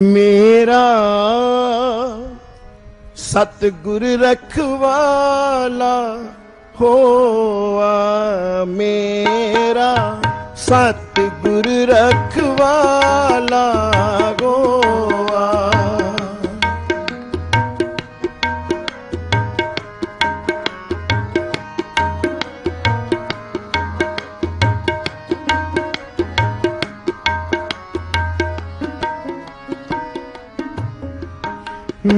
ਮੇਰਾ ਸਤਿਗੁਰ ਰਖਵਾਲਾ ਹੋਆ ਮੇਰਾ ਸਤਿਗੁਰ ਰਖਵਾਲਾ ਹੋਆ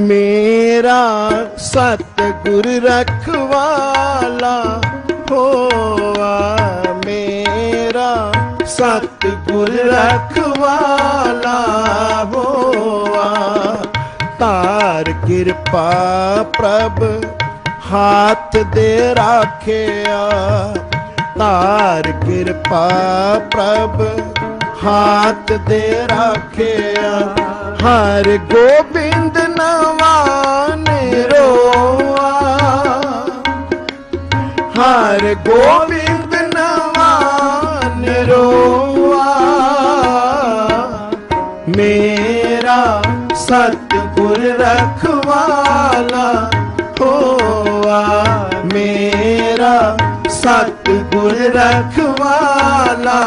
ਮੇਰਾ ਸਤਿਗੁਰ ਰਖਵਾਲਾ ਹੋਆ, ਮੇਰਾ ਸਤਿਗੁਰ ਰਖਵਾਲਾ ਹੋਆ। ਤਾਰ ਕਿਰਪਾ ਪ੍ਰਭ, ਹਾਥ ਦੇ ਰਾਖਿਆ। ਤਾਰ ਕਿਰਪਾ ਪ੍ਰਭ, ਹਾਥ ਦੇ ਰਾਖਿਆ। ਹਰ ਗੋਬਿੰਦ ਹਰ ਗੋਬਿੰਦ ਨਵਾਨ ਰੋਆ ਮੇਰਾ ਸਤਿਗੁਰ ਰਖਵਾਲਾ ਹੋਆ। ਮੇਰਾ ਸਤਿਗੁਰ ਰਖਵਾਲਾ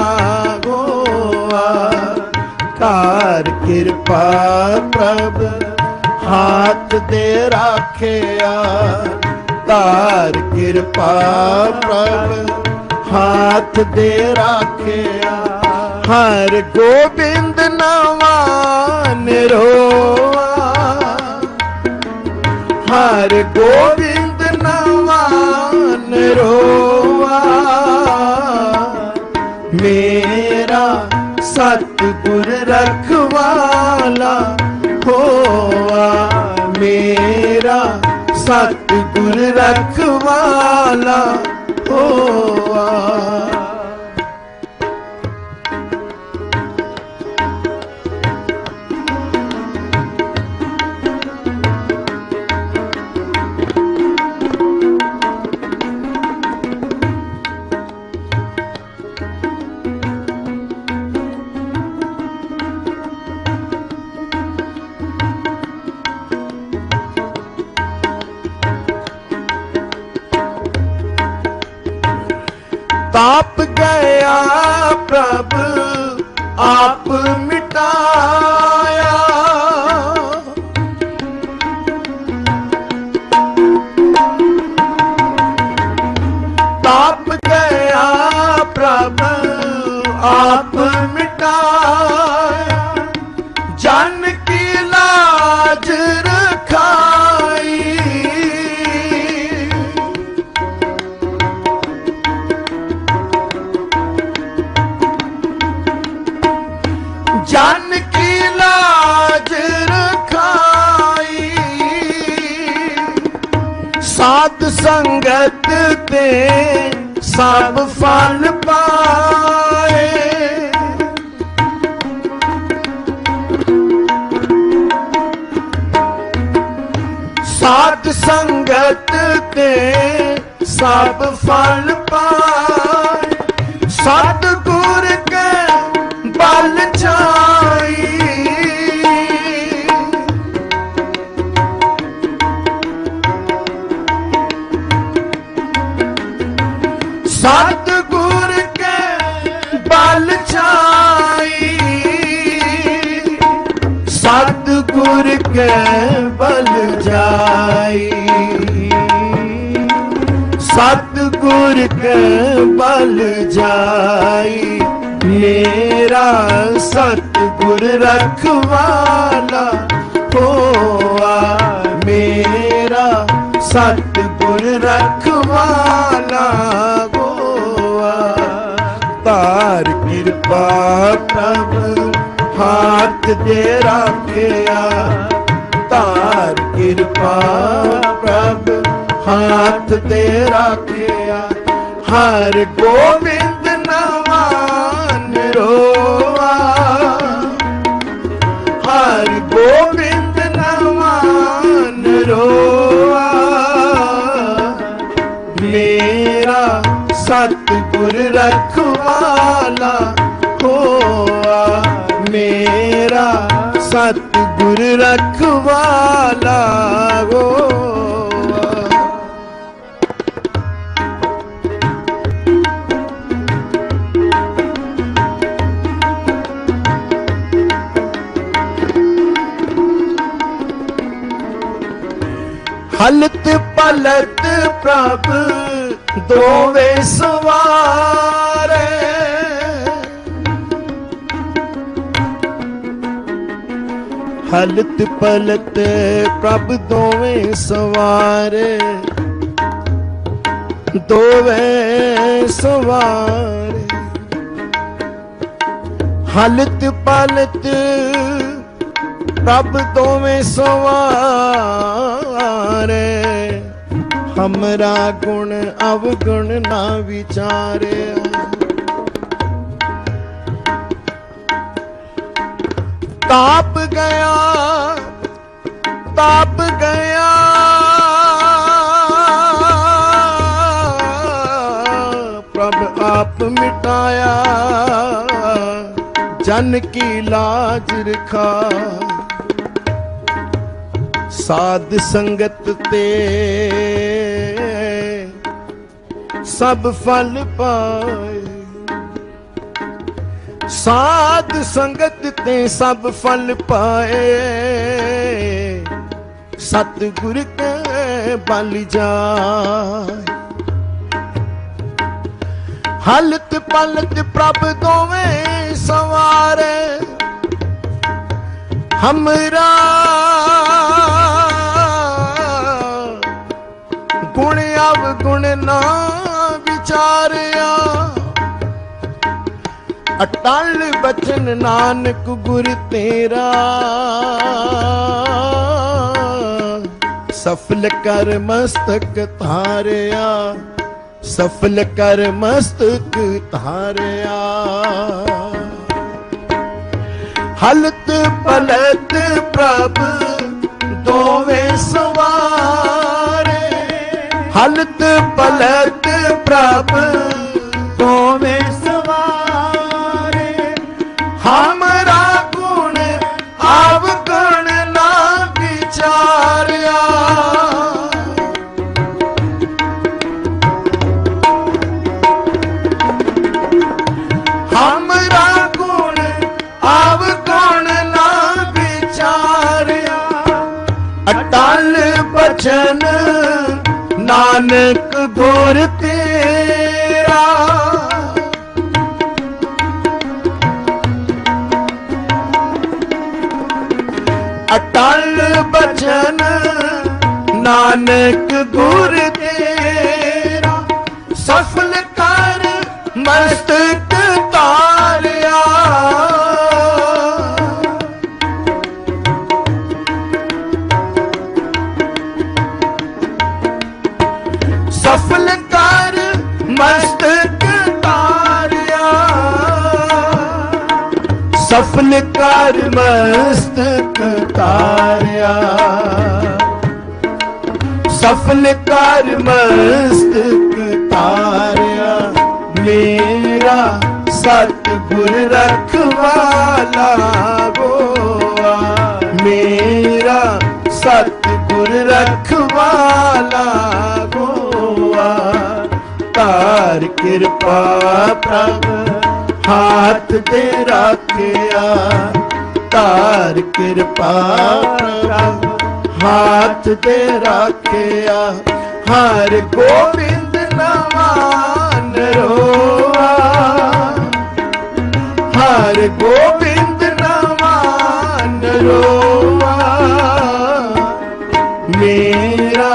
ਹੋਆ। ਧਾਰ ਕਿਰਪਾ ਪ੍ਰਭ, ਹਾਥ ਤੇ ਰਾਖਿਆ। ਧਾਰ ਕਿਰਪਾ ਪ੍ਰਭ ਹਾਥ ਦੇ ਰਾਖਿਆ। ਹਰ ਗੋਬਿੰਦ ਨਵਾਨ ਰੋਆ ਹਰ ਗੋਬਿੰਦ ਨਵਾਨ ਰੋਆ ਮੇਰਾ ਸਤਿਗੁਰ ਰਖਵਾਲਾ ਹੋਆ। ਮੇਰਾ ਸਤਿਗੁਰ ਰਖਵਾਲਾ ਤਾਪ ਗਿਆ ਪ੍ਰਭ ਆਪ ਮਿਟਾਇਆ ਸਾਧ ਸੰਗਤ ਤੇ ਸਭ ਫਲ ਪਾਏ। ਸਾਧ ਸੰਗਤ ਤੇ ਸਭ ਫਲ ਸਤ ਗੁਰ ਕੇ ਬਲ ਜਾਈ ਸਤ ਗੁਰ ਕੇ ਬਲ ਜਾਈ ਮੇਰਾ ਸਤ ਗੁਰ ਰਖਵਾਲਾ ਹੋਆ ਮੇਰਾ ਸਤ ਗੁਰ ਰਖਵਾਲਾ ਦੇ ਰਾਖਿਆ। ਤਾਰ ਕਿਰਪਾ ਪ੍ਰਭ, ਹੱਥ ਤੇ ਰਾਖਿਆ। ਹਰ ਗੋਬਿੰਦ ਨਵਾਨ ਰੋਆ। ਹਰ ਗੋਬਿੰਦ ਨਵਾਨ ਰੋਆ। ਮੇਰਾ ਸਤਿਗੁਰ ਰਖਵਾਲਾ ਹੋਆ ਮੇਰਾ ਸਤਿਗੁਰ ਰਖਵਾਲਾ ਹੋਆ ਹਲਤ ਪਲਤ ਪ੍ਰਭ ਦੋਵੇਂ ਸਵਾਰੇ ਹਲਤ ਪਲਤ ਪ੍ਰਭ ਦੋਵੇਂ ਸਵਾਰੇ। ਦੋਵੇਂ ਸਵਾਰੇ। ਹਲਤ ਪਲਤ ਪ੍ਰਭ ਦੋਵੇਂ ਸਵਾਰੇ। ਹਮਰਾ ਗੁਣ ਅਵਗੁਣ ਨਾ ਵਿਚਾਰਿਆ। ਤਾਪ ਗਿਆ ਤਾਪ ਗਿਆ। ਪ੍ਰਭ ਆਪ ਮਿਟਾਇਆ, ਜਨ ਕੀ ਲਾਜ ਰਖਾ। ਸਾਧ ਸੰਗਤ ਤੇ ਸਭ ਫਲ ਪਾਏ। ਸਾਧ ਸੰਗਤ ਤੇ ਸਭ ਫਲ ਪਾਏ। ਸਤਿਗੁਰ ਕੇ ਬਲ ਜਾਏ। ਹਲਤ ਪਲਤ ਪ੍ਰਭ ਦੋਵੇਂ ਸਵਾਰੇ। ਹਮਰਾ ਗੁਣ ਅਵ ਗੁਣ ਨਾ ਵਿਚਾਰਿਆ ਅਟਲ ਬਚਨ ਨਾਨਕ ਗੁਰ ਤੇਰਾ। ਸਫਲ ਕਰ ਮਸਤਕ ਧਾਰਿਆ, ਸਫਲ ਕਰ ਮਸਤਕ ਧਾਰਿਆ। ਹਲਤ ਪਲਤ ਪ੍ਰਭ ਦੋਵੇਂ ਸਵਾਰੇ। ਹਲਤ ਪਲਤ ਪ੍ਰਭ ਨਾਨਕ ਗੁਰ ਤੇਰਾ। ਅਟਲ ਬਚਨ ਨਾਨਕ ਗੁਰ ਸਫਲ ਕਰ ਮਸਤਕ ਤਾਰਿਆ ਸਫਲ ਕਰ ਮਸਤਕ ਤਾਰਿਆ ਮੇਰਾ ਸਤਿਗੁਰ ਰਖਵਾਲਾ ਹੋਆ ਮੇਰਾ ਸਤਿਗੁਰ ਰਖਵਾਲਾ ਹੋਆ ਤਾਰ ਕਿਰਪਾ ਪ੍ਰਭ ਹਾਥ ਤੇ ਰੱਖਿਆ ਤਾਰ ਕਿਰਪਾ ਪ੍ਰਭ ਹਾਥ ਤੇ ਰੱਖਿਆ ਹਰ ਗੋਬਿੰਦ ਨਵਾਨ ਰੋਆ ਹਰ ਗੋਬਿੰਦ ਨਵਾਨ ਰੋਆ ਮੇਰਾ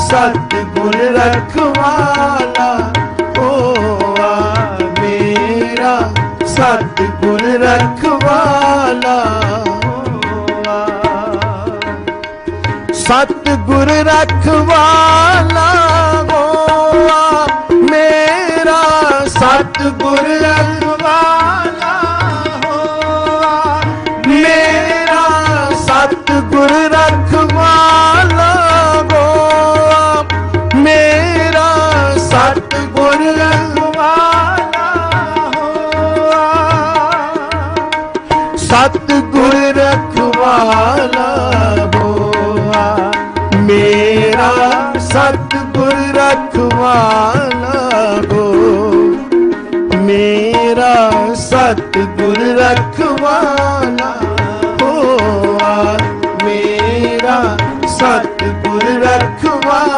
ਸਤਿਗੁਰ ਰਖਵਾਲਾ ਹੋਆ ਰਖਵਾਲਾ। ਸਤਿਗੁਰ ਰਖਵਾਲਾ। ਹੋਆ ਸਤਿਗੁਰ ਰਖਵਾਲਾ ਹੋਆ ਮੇਰਾ ਸਤਿਗੁਰ ਰਖਵਾਲਾ ਹੋ ਮੇਰਾ ਸਤਿਗੁਰ ਰਖਵਾਲਾ ਹੋਆ ਮੇਰਾ ਸਤਿਗੁਰ ਰਖਵਾਲਾ